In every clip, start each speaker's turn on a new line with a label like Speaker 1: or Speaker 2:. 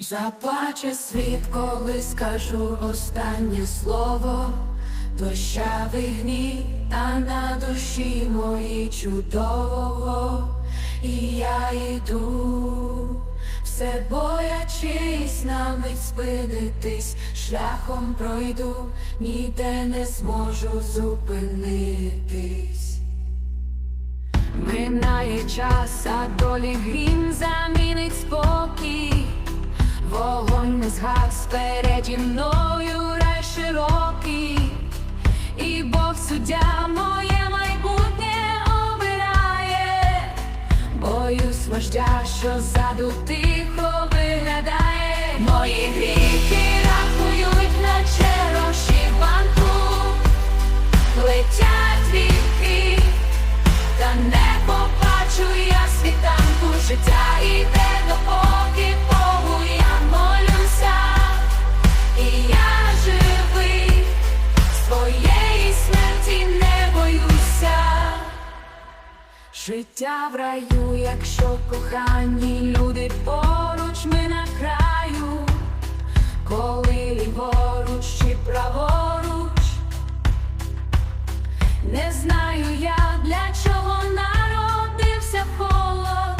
Speaker 1: Заплаче світ, коли скажу останнє слово, дощавий гнів, та на душі моїй чудово, і я йду, все боячись на мить спинитись, шляхом пройду, ніде не зможу зупинитись. Минає час, а долі грім замінить спокій. Не згас переді мною рай широкий, і Бог суддя моє майбутнє обирає, боюсь вождя, що ззаду тихо виглядає. Мої гріхи рахують, наче розшиванку, летять віки. Та не побачу я світанку життя іде Життя в раю, якщо кохані люди поруч ми на краю, коли ліворуч чи праворуч. Не знаю я, для чого народився холод.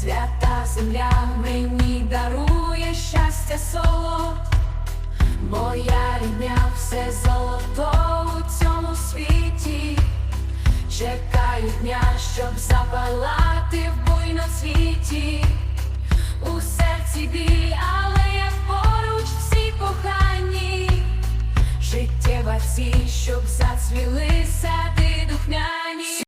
Speaker 1: Свята земля мені дарує щастя соло. Моя рідня все золото щоб запалати в буйно світі, У серці біль, але я поруч всі кохані. Життєва всі, щоб